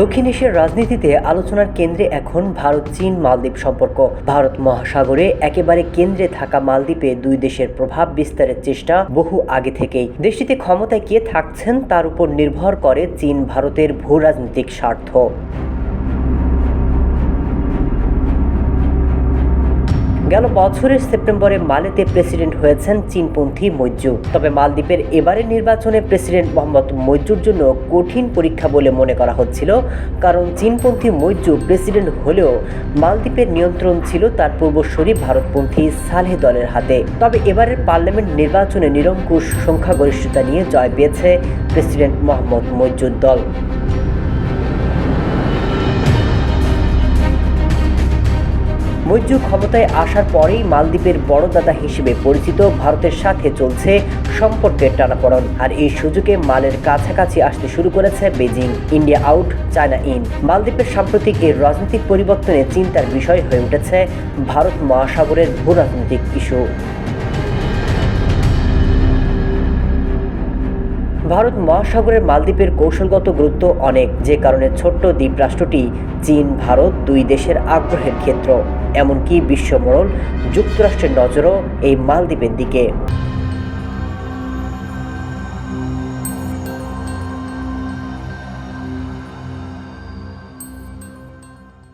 দক্ষিণ এশিয়ার রাজনীতিতে আলোচনার কেন্দ্রে এখন ভারত, চীন, মালদ্বীপ সম্পর্ক। ভারত মহাসাগরে একেবারে কেন্দ্রে থাকা মালদ্বীপে দুই দেশের প্রভাব বিস্তারের চেষ্টা বহু আগে থেকেই। দেশটিতে ক্ষমতায় কে থাকছেন তার উপর নির্ভর করে চীন, ভারতের ভূ রাজনৈতিক স্বার্থ। গেল বছরের সেপ্টেম্বরে মালেতে প্রেসিডেন্ট হয়েছেন চীনপন্থী মৈজু তবে মালদ্বীপের এবারের নির্বাচনে প্রেসিডেন্ট মোহাম্মদ মৈজুর জন্য কঠিন পরীক্ষা বলে মনে করা হচ্ছিল, কারণ চীনপন্থী মৈজু প্রেসিডেন্ট হলেও মালদ্বীপের নিয়ন্ত্রণ ছিল তার পূর্বসরী ভারতপন্থী সালেহ দলের হাতে। তবে এবারের পার্লামেন্ট নির্বাচনে নিরঙ্কুশ সংখ্যাগরিষ্ঠতা নিয়ে জয় পেয়েছে প্রেসিডেন্ট মোহাম্মদ মৈজুর দল। মৈজু ক্ষমতায় আসার পরেই মালদ্বীপের বড় দাদা হিসেবে পরিচিত ভারতের সাথে চলছে সম্পর্কের টানাপড়ন। আর এই সুযোগে মালের কাছাকাছি আসতে শুরু করেছে Beijing, India out, China in. মালদ্বীপের সাম্প্রতিক এই রাজনৈতিক পরিবর্তনে চিন্তার বিষয় হয়ে উঠেছে ভারত মহাসাগরের ভূ রাজনৈতিক ইস্যু। ভারত মহাসাগরের মালদ্বীপের কৌশলগত গুরুত্ব অনেক, যে কারণে ছোট্ট দ্বীপ রাষ্ট্রটি চীন, ভারত দুই দেশের আগ্রহের ক্ষেত্র। এমনকি বিশ্বমরল যুক্তরাষ্ট্রের নজরও এই মালদ্বীপের দিকে।